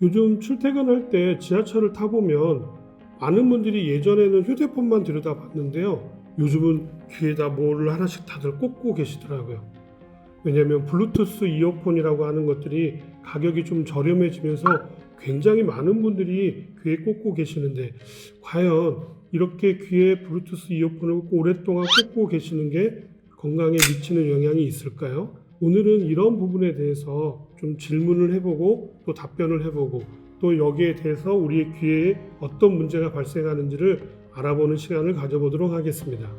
요즘 출퇴근할 때 지하철을 타보면 많은 분들이 예전에는 휴대폰만 들여다봤는데요. 요즘은 귀에다 뭐를 하나씩 다들 꽂고 계시더라고요. 왜냐하면 블루투스 이어폰이라고 하는 것들이 가격이 좀 저렴해지면서 굉장히 많은 분들이 귀에 꽂고 계시는데 과연 이렇게 귀에 블루투스 이어폰을 오랫동안 꽂고 계시는 게 건강에 미치는 영향이 있을까요? 오늘은 이런 부분에 대해서 좀 질문을 해보고 또 답변을 해보고 또 여기에 대해서 우리의 귀에 어떤 문제가 발생하는지를 알아보는 시간을 가져보도록 하겠습니다.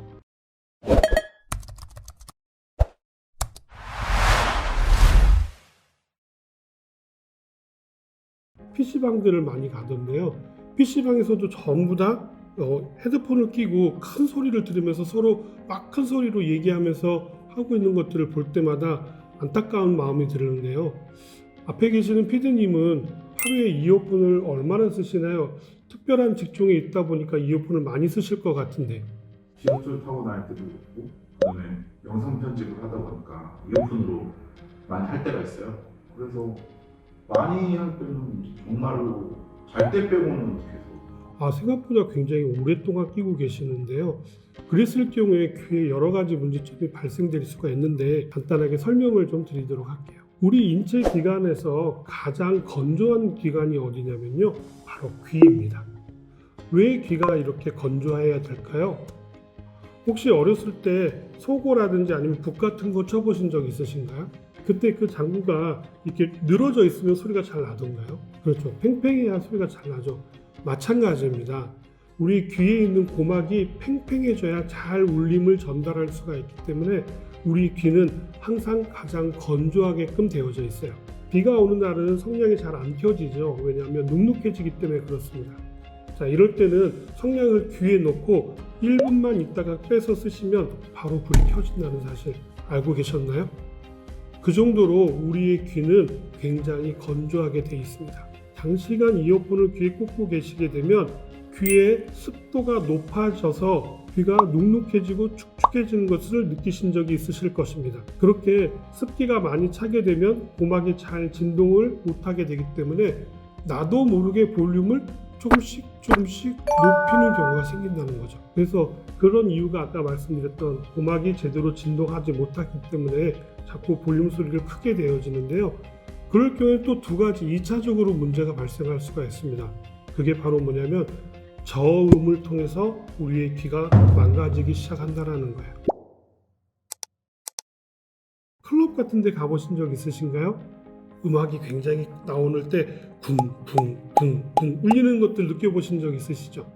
PC방들을 많이 가던데요. PC방에서도 전부 다 어, 헤드폰을 끼고 큰 소리를 들으면서 서로 막 큰 소리로 얘기하면서 하고 있는 것들을 볼 때마다 안타까운 마음이 드는데요. 앞에 계시는 피디님은 하루에 이어폰을 얼마나 쓰시나요? 특별한 직종에 있다 보니까 이어폰을 많이 쓰실 것 같은데. 지하철 타고 다닐 때도 그렇고 그다음에 영상 편집을 하다 보니까 이어폰으로 많이 할 때가 있어요. 그래서 많이 할 때는 정말로 잘 때 빼고는 계속 아, 생각보다 굉장히 오랫동안 끼고 계시는데요. 그랬을 경우에 귀에 여러 가지 문제점이 발생될 수가 있는데 간단하게 설명을 좀 드리도록 할게요. 우리 인체 기관에서 가장 건조한 기관이 어디냐면요. 바로 귀입니다. 왜 귀가 이렇게 건조해야 될까요? 혹시 어렸을 때 소고라든지 아니면 북 같은 거 쳐보신 적 있으신가요? 그때 그 장구가 이렇게 늘어져 있으면 소리가 잘 나던가요? 그렇죠. 팽팽해야 소리가 잘 나죠. 마찬가지입니다. 우리 귀에 있는 고막이 팽팽해져야 잘 울림을 전달할 수가 있기 때문에 우리 귀는 항상 가장 건조하게끔 되어져 있어요. 비가 오는 날은 성냥이 잘 안 켜지죠. 왜냐하면 눅눅해지기 때문에 그렇습니다. 자, 이럴 때는 성냥을 귀에 넣고 1분만 있다가 빼서 쓰시면 바로 불이 켜진다는 사실 알고 계셨나요? 그 정도로 우리의 귀는 굉장히 건조하게 되어 있습니다. 장시간 이어폰을 귀에 꽂고 계시게 되면 귀의 습도가 높아져서 귀가 눅눅해지고 축축해지는 것을 느끼신 적이 있으실 것입니다. 그렇게 습기가 많이 차게 되면 고막이 잘 진동을 못하게 되기 때문에 나도 모르게 볼륨을 조금씩 조금씩 높이는 경우가 생긴다는 거죠. 그래서 그런 이유가 아까 말씀드렸던 고막이 제대로 진동하지 못하기 때문에 자꾸 볼륨 소리를 크게 되어지는데요. 그럴 경우에 또 두 가지 2차적으로 문제가 발생할 수가 있습니다. 그게 바로 뭐냐면 저음을 통해서 우리의 귀가 망가지기 시작한다라는 거예요. 클럽 같은 데 가보신 적 있으신가요? 음악이 굉장히 나오는 때 쿵쿵쿵쿵 울리는 것들 느껴보신 적 있으시죠?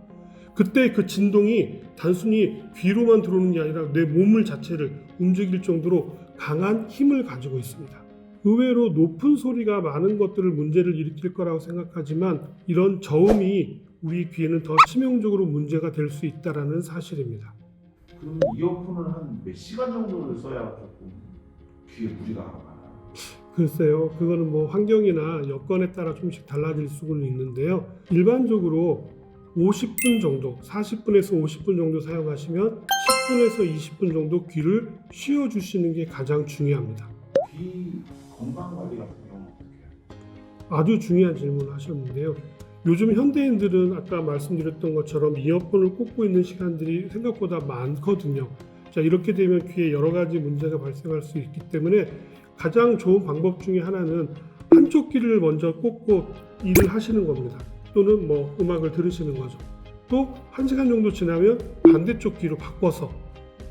그때 그 진동이 단순히 귀로만 들어오는 게 아니라 내 몸을 자체를 움직일 정도로 강한 힘을 가지고 있습니다. 의외로 높은 소리가 많은 것들을 문제를 일으킬 거라고 생각하지만 이런 저음이 우리 귀에는 더 치명적으로 문제가 될 수 있다라는 사실입니다. 그럼 이어폰을 한 몇 시간 정도를 써야 조금 귀에 무리가 안 가나요? 글쎄요, 그거는 뭐 환경이나 여건에 따라 조금씩 달라질 수는 있는데요. 일반적으로 50분 정도, 40분에서 50분 정도 사용하시면 10분에서 20분 정도 귀를 쉬어 주시는 게 가장 중요합니다. 귀 건강 관리 같은 경우는 어떻게? 아주 중요한 질문을 하셨는데요. 요즘 현대인들은 아까 말씀드렸던 것처럼 이어폰을 꽂고 있는 시간들이 생각보다 많거든요. 자, 이렇게 되면 귀에 여러 가지 문제가 발생할 수 있기 때문에 가장 좋은 방법 중에 하나는 한쪽 귀를 먼저 꽂고 일을 하시는 겁니다. 또는 뭐 음악을 들으시는 거죠. 또한 시간 정도 지나면 반대쪽 귀로 바꿔서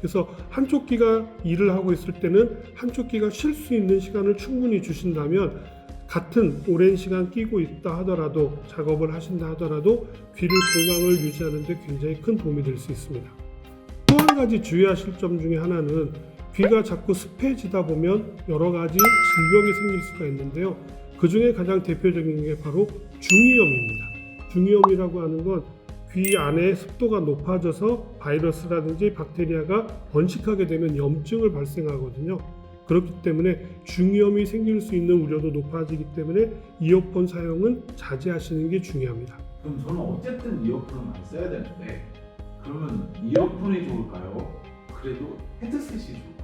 그래서 한쪽 귀가 일을 하고 있을 때는 한쪽 귀가 쉴 수 있는 시간을 충분히 주신다면 같은 오랜 시간 끼고 있다 하더라도 작업을 하신다 하더라도 귀를 건강을 유지하는 데 굉장히 큰 도움이 될 수 있습니다. 또 한 가지 주의하실 점 중에 하나는 귀가 자꾸 습해지다 보면 여러 가지 질병이 생길 수가 있는데요. 그 중에 가장 대표적인 게 바로 중이염입니다. 중이염이라고 하는 건 귀 안에 습도가 높아져서 바이러스라든지 박테리아가 번식하게 되면 염증을 발생하거든요. 그렇기 때문에 중이염이 생길 수 있는 우려도 높아지기 때문에 이어폰 사용은 자제하시는 게 중요합니다. 그럼 저는 어쨌든 이어폰을 많이 써야 되는데 그러면 이어폰이 좋을까요? 그래도 헤드셋이 좋을까요?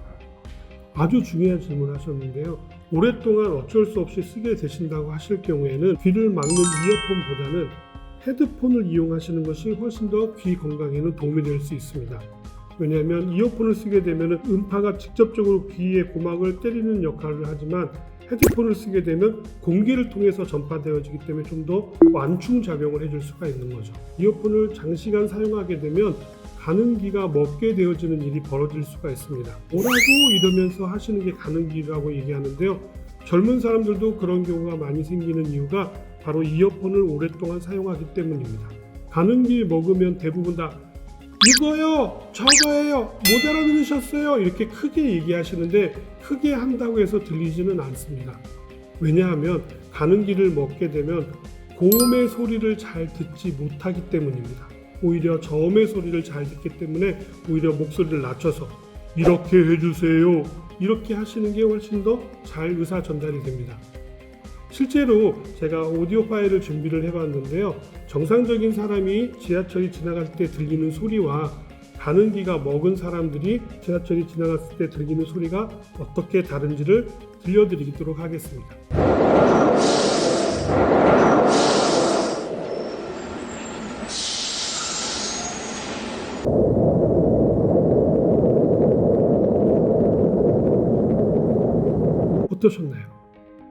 아주 중요한 질문을 하셨는데요. 오랫동안 어쩔 수 없이 쓰게 되신다고 하실 경우에는 귀를 막는 이어폰보다는 헤드폰을 이용하시는 것이 훨씬 더 귀 건강에는 도움이 될 수 있습니다. 왜냐하면 이어폰을 쓰게 되면 음파가 직접적으로 귀의 고막을 때리는 역할을 하지만 헤드폰을 쓰게 되면 공기를 통해서 전파되어지기 때문에 좀 더 완충 작용을 해줄 수가 있는 거죠. 이어폰을 장시간 사용하게 되면 가는 귀가 먹게 되어지는 일이 벌어질 수가 있습니다. 뭐라고 이러면서 하시는 게 가는 귀라고 얘기하는데요. 젊은 사람들도 그런 경우가 많이 생기는 이유가 바로 이어폰을 오랫동안 사용하기 때문입니다. 가는 귀 먹으면 대부분 다 이거요, 저거예요, 못 알아들으셨어요 이렇게 크게 얘기하시는데 크게 한다고 해서 들리지는 않습니다. 왜냐하면 가는 길을 먹게 되면 고음의 소리를 잘 듣지 못하기 때문입니다. 오히려 저음의 소리를 잘 듣기 때문에 오히려 목소리를 낮춰서 이렇게 해주세요. 이렇게 하시는 게 훨씬 더 잘 의사 전달이 됩니다. 실제로 제가 오디오 파일을 준비를 해봤는데요. 정상적인 사람이 지하철이 지나갈 때 들리는 소리와 가는 기가 먹은 사람들이 지하철이 지나갔을 때 들리는 소리가 어떻게 다른지를 들려드리도록 하겠습니다. 어떠셨나요?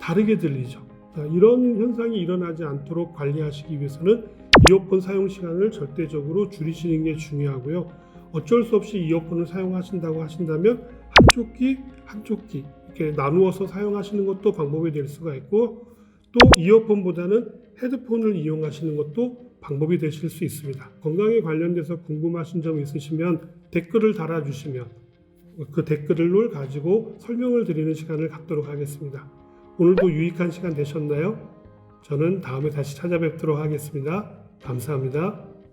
다르게 들리죠. 자, 이런 현상이 일어나지 않도록 관리하시기 위해서는 이어폰 사용 시간을 절대적으로 줄이시는 게 중요하고요. 어쩔 수 없이 이어폰을 사용하신다고 하신다면 한쪽 귀, 한쪽 귀 이렇게 나누어서 사용하시는 것도 방법이 될 수가 있고 또 이어폰보다는 헤드폰을 이용하시는 것도 방법이 되실 수 있습니다. 건강에 관련돼서 궁금하신 점 있으시면 댓글을 달아주시면 그 댓글을 가지고 설명을 드리는 시간을 갖도록 하겠습니다. 오늘도 유익한 시간 되셨나요? 저는 다음에 다시 찾아뵙도록 하겠습니다. 감사합니다.